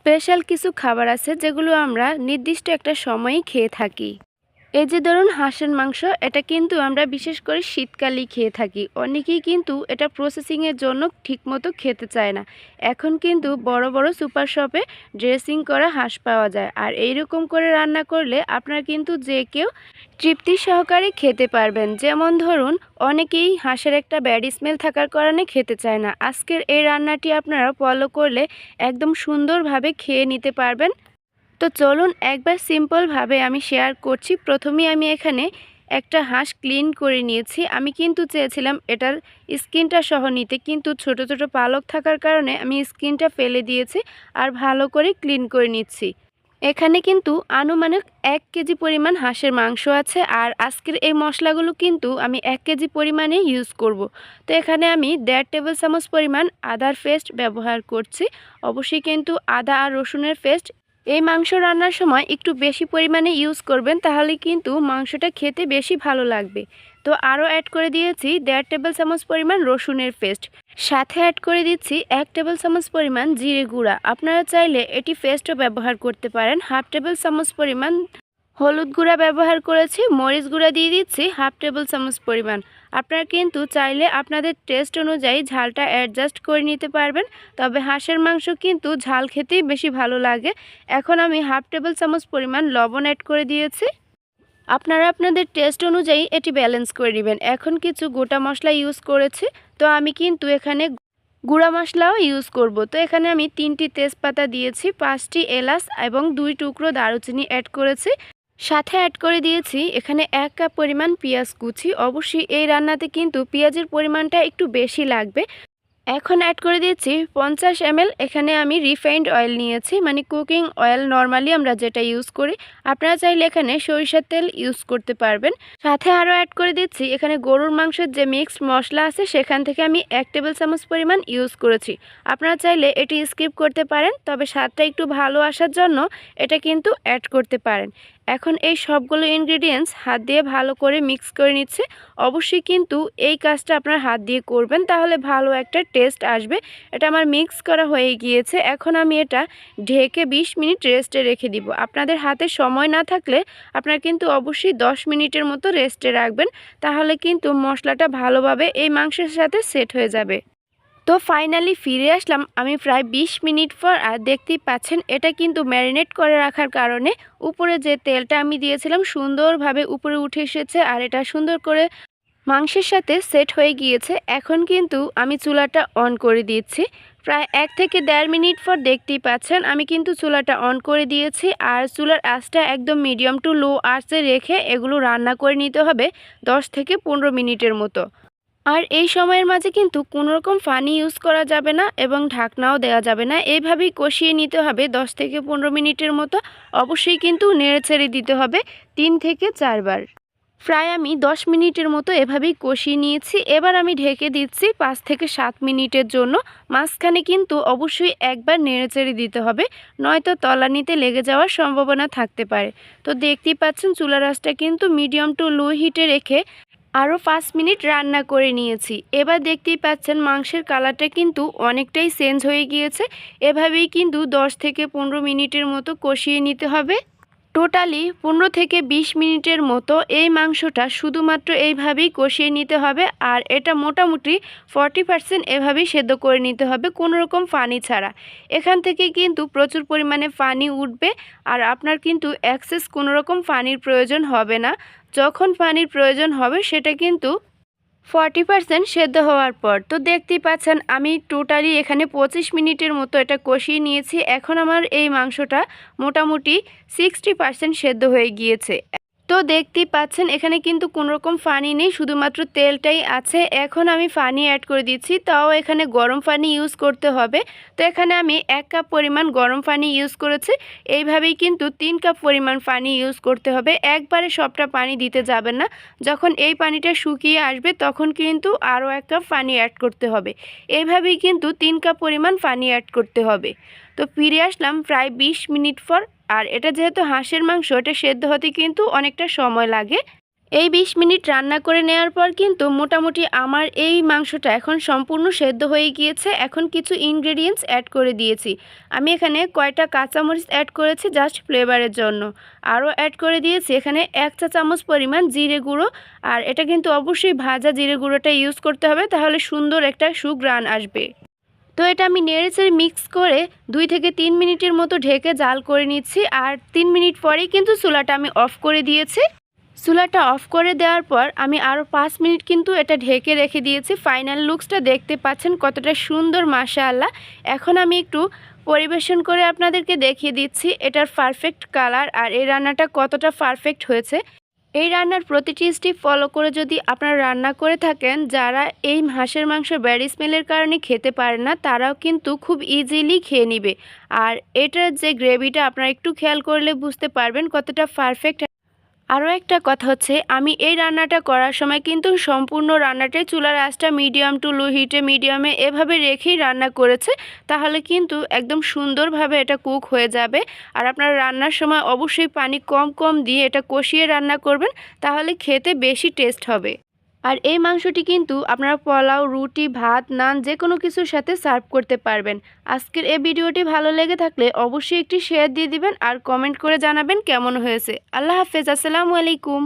Special কিছু খাবার আছে যেগুলো আমরা নির্দিষ্ট একটা সময়ই খেয়ে থাকি। এই যে ধরুন হাঁসের মাংস, এটা কিন্তু আমরা বিশেষ করে শীতকালেই খেয়ে থাকি। অনেকেই কিন্তু এটা প্রসেসিংয়ের জন্য ঠিকমতো খেতে চায় না। এখন কিন্তু বড় বড় সুপার শপে ড্রেসিং করা হাঁস পাওয়া যায়। আর এই রকম করে রান্না করলে আপনারা কিন্তু যে কেউ তৃপ্তি সহকারে খেতে পারবেন। যেমন ধরুন, অনেকেই হাঁসের একটা ব্যাড স্মেল থাকার কারণে খেতে চায় না। আজকের এই রান্নাটি আপনারা ফলো করলে একদম সুন্দরভাবে খেয়ে নিতে পারবেন। তো চলুন একবার সিম্পলভাবে আমি শেয়ার করছি। প্রথমেই আমি এখানে একটা হাঁস ক্লিন করে নিয়েছি। আমি কিন্তু চেয়েছিলাম এটার স্কিনটা সহ নিতে, কিন্তু ছোট ছোট পালক থাকার কারণে আমি স্কিনটা ফেলে দিয়েছি আর ভালো করে ক্লিন করে নিচ্ছি। এখানে কিন্তু আনুমানিক এক কেজি পরিমাণ হাঁসের মাংস আছে আর আজকের এই মশলাগুলো কিন্তু আমি এক কেজি পরিমাণে ইউজ করব। তো এখানে আমি দেড় টেবিল চামচ পরিমাণ আদার পেস্ট ব্যবহার করছি। অবশ্যই কিন্তু আদা আর রসুনের পেস্ট এই মাংস রান্নার সময় একটু বেশি পরিমাণে ইউজ করবেন, তাহলে কিন্তু মাংসটা খেতে বেশি ভালো লাগবে। তো আরও অ্যাড করে দিয়েছি দেড় টেবিল চামচ পরিমাণ রসুনের পেস্ট সাথে অ্যাড করে দিচ্ছি এক টেবিল চামচ পরিমাণ জিরে গুঁড়া। আপনারা চাইলে এটি পেস্টও ব্যবহার করতে পারেন। হাফ টেবিল চামচ পরিমাণ হলুদ গুঁড়া ব্যবহার করেছি, মরিচ গুঁড়া দিয়ে দিচ্ছি, হাফ টেবিল চামচ পরিমাণ। আপনারা কিন্তু চাইলে আপনাদের টেস্ট অনুযায়ী ঝালটা অ্যাডজাস্ট করে নিতে পারবেন, তবে হাঁসের মাংস কিন্তু ঝাল খেতেই বেশি ভালো লাগে। এখন আমি হাফ টেবিল চামচ পরিমাণ লবণ অ্যাড করে দিয়েছি। আপনারা আপনাদের টেস্ট অনুযায়ী এটি ব্যালেন্স করে নেবেন। এখন কিছু গোটা মশলা ইউজ করেছি, তো আমি কিন্তু এখানে গুঁড়া মশলাও ইউজ করব। তো এখানে আমি তিনটি তেজপাতা দিয়েছি, পাঁচটি এলাচ এবং দুই টুকরো দারুচিনি অ্যাড করেছি। সাথে অ্যাড করে দিয়েছি, এখানে এক কাপ পরিমাণ পেঁয়াজ কুচি। অবশ্যই এই রান্নাতে কিন্তু পেঁয়াজের পরিমাণটা একটু বেশি লাগবে। এখন অ্যাড করে দিয়েছি পঞ্চাশ এমএল। এখানে আমি রিফাইন্ড অয়েল নিয়েছি মানে কুকিং অয়েল নর্মালি আমরা যেটা ইউজ করি। আপনারা চাইলে এখানে সরিষার তেল ইউজ করতে পারবেন। সাথে আরও অ্যাড করে দিচ্ছি, এখানে গরুর মাংসের যে মিক্সড মশলা আছে, সেখান থেকে আমি এক টেবিল চামচ পরিমাণ ইউজ করেছি। আপনারা চাইলে এটি স্কিপ করতে পারেন, তবে স্বাদটা একটু ভালো আসার জন্য এটা কিন্তু অ্যাড করতে পারেন। এখন এই সবগুলো ইনগ্রিডিয়েন্টস হাত দিয়ে ভালো করে মিক্স করে নিচ্ছে। অবশ্যই কিন্তু এই কাজটা আপনার হাত দিয়ে করবেন, তাহলে ভালো একটা টেস্ট আসবে। এটা আমার মিক্স করা হয়ে গিয়েছে। এখন আমি এটা ঢেকে ২০ মিনিট রেস্টে রেখে দিব। আপনাদের হাতে সময় না থাকলে আপনারা কিন্তু অবশ্যই 10 মিনিটের মতো রেস্টে রাখবেন, তাহলে কিন্তু মশলাটা ভালোভাবে এই মাংসের সাথে সেট হয়ে যাবে। তো ফাইনালি ফিরে আসলাম। আমি প্রায় ২০ মিনিট পর আর দেখতেই পাচ্ছেন এটা কিন্তু ম্যারিনেট করে রাখার কারণে উপরে যে তেলটা আমি দিয়েছিলাম সুন্দরভাবে উপরে উঠে এসেছে আর এটা সুন্দর করে মাংসের সাথে সেট হয়ে গিয়েছে। এখন কিন্তু আমি চুলাটা অন করে দিচ্ছি। প্রায় এক থেকে দেড় মিনিট পর দেখতেই পাচ্ছেন আমি কিন্তু চুলাটা অন করে দিয়েছি আর চুলার আঁচটা একদম মিডিয়াম টু লো আঁচে রেখে এগুলো রান্না করে নিতে হবে 10 থেকে পনেরো মিনিটের মতো। আর এই সময়ের মাঝে কিন্তু কোনো রকম পানি ইউজ করা যাবে না এবং ঢাকনাও দেওয়া যাবে না। এইভাবেই কষিয়ে নিতে হবে 10 থেকে পনেরো মিনিটের মতো। অবশ্যই কিন্তু নেড়ে ছেড়ে দিতে হবে তিন থেকে চারবার। প্রায় আমি 10 মিনিটের মতো এভাবেই কষিয়ে নিয়েছি। এবার আমি ঢেকে দিচ্ছি পাঁচ থেকে সাত মিনিটের জন্য। মাঝখানে কিন্তু অবশ্যই একবার নেড়েচেড়ে দিতে হবে, নয়তো তলানিতে লেগে যাওয়ার সম্ভাবনা থাকতে পারে। তো দেখতেই পাচ্ছেন চুলা রাসটা কিন্তু মিডিয়াম টু লো হিটে রেখে আরও পাঁচ মিনিট রান্না করে নিয়েছি। এবার দেখতেই পাচ্ছেন মাংসের কালারটা কিন্তু অনেকটাই চেঞ্জ হয়ে গিয়েছে। এভাবেই কিন্তু দশ থেকে পনেরো মিনিটের মতো কষিয়ে নিতে হবে। টোটালি পনেরো থেকে ২০ মিনিটের মতো এই মাংসটা শুধুমাত্র এইভাবেই কষিয়ে নিতে হবে আর এটা মোটামুটি ফর্টি পার্সেন্ট এভাবেই সেদ্ধ করে নিতে হবে কোনো রকম পানি ছাড়া। এখান থেকে কিন্তু প্রচুর পরিমাণে পানি উঠবে আর আপনার কিন্তু অ্যাক্সেস কোনো রকম পানির প্রয়োজন হবে না। যখন পানির প্রয়োজন হবে সেটা কিন্তু ফর্টি পার্সেন্ট সেদ্ধ হওয়ার পর। তো দেখতেই পাচ্ছেন, আমি টোটালি এখানে পঁচিশ মিনিটের মতো এটা কষিয়ে নিয়েছি। এখন আমার এই মাংসটা মোটামুটি সিক্সটি পার্সেন্ট সেদ্ধ হয়ে গিয়েছে। তো দেখতেই পাচ্ছেন, এখানে কিন্তু কোনো রকম পানি নেই, শুধুমাত্র তেলটাই আছে। এখন আমি ফানি অ্যাড করে দিচ্ছি, তাও এখানে গরম পানি ইউজ করতে হবে। তো এখানে আমি এক কাপ পরিমাণ গরম পানি ইউজ করেছি, এইভাবেই কিন্তু তিন কাপ পরিমাণ পানি ইউজ করতে হবে। একবারে সবটা পানি দিতে যাবেন না, যখন এই পানিটা শুকিয়ে আসবে তখন কিন্তু আরও এক কাপ পানি অ্যাড করতে হবে। এইভাবেই কিন্তু তিন কাপ পরিমাণ পানি অ্যাড করতে হবে। তো ফিরে আসলাম প্রায় ২০ মিনিট পর আর এটা যেহেতু হাঁসের মাংস, এটা সেদ্ধ হতে কিন্তু অনেকটা সময় লাগে। এই বিশ মিনিট রান্না করে নেওয়ার পর কিন্তু মোটামুটি আমার এই মাংসটা এখন সম্পূর্ণ সেদ্ধ হয়ে গিয়েছে। এখন কিছু ইনগ্রেডিয়েন্টস অ্যাড করে দিয়েছি। আমি এখানে কয়টা কাঁচামরিচ অ্যাড করেছি জাস্ট ফ্লেভারের জন্য। আরও অ্যাড করে দিয়েছি এখানে এক চা চামচ পরিমাণ জিরে গুঁড়ো। আর এটা কিন্তু অবশ্যই ভাজা জিরে গুঁড়োটা ইউজ করতে হবে, তাহলে সুন্দর একটা সুগ্রান আসবে। তো এটা আমি নেড়েচেড়ে মিক্স করে দুই থেকে তিন মিনিটের মতো ঢেকে জাল করে নিচ্ছি আর তিন মিনিট পরেই কিন্তু চুলাটা আমি অফ করে দিয়েছি। চুলাটা অফ করে দেওয়ার পর আমি আরও পাঁচ মিনিট কিন্তু এটা ঢেকে রেখে দিয়েছি। ফাইনাল লুকসটা দেখতে পাচ্ছেন কতটা সুন্দর, মাশাআল্লাহ। এখন আমি একটু পরিবেশন করে আপনাদেরকে দেখিয়ে দিচ্ছি এটার পারফেক্ট কালার আর এই রান্নাটা কতটা পারফেক্ট হয়েছে। এই রান্নার প্রতিটি স্টেপ ফলো করে যদি আপনারা রান্না করে থাকেন, যারা এই হাঁসের মাংস ব্যাড স্মেলের কারণে খেতে পারে না, তারাও কিন্তু খুব ইজিলি খেয়ে নিবে। আর এটার যে গ্রেভিটা আপনারা একটু খেয়াল করলে বুঝতে পারবেন কতটা পারফেক্ট আরও একটা কথা হচ্ছে, আমি এই রান্নাটা করার সময় কিন্তু সম্পূর্ণ রান্নাটাই চুলার আঁচটা মিডিয়াম টু লো হিটে মিডিয়ামে এভাবে রেখেই রান্না করেছে, তাহলে কিন্তু একদম সুন্দরভাবে এটা কুক হয়ে যাবে। আর আপনার রান্নার সময় অবশ্যই পানি কম কম দিয়ে এটা কষিয়ে রান্না করবেন, তাহলে খেতে বেশি টেস্ট হবে। আর এই মাংসটি কিন্তু আপনারা পোলাও, রুটি, ভাত, নান যে কোনো কিছুর সাথে সার্ভ করতে পারবেন। আজকের এই ভিডিওটি ভালো লেগে থাকলে অবশ্যই একটি শেয়ার দিয়ে দিবেন আর কমেন্ট করে জানাবেন কেমন হয়েছে। আল্লাহ হাফেজ, আসসালামু আলাইকুম।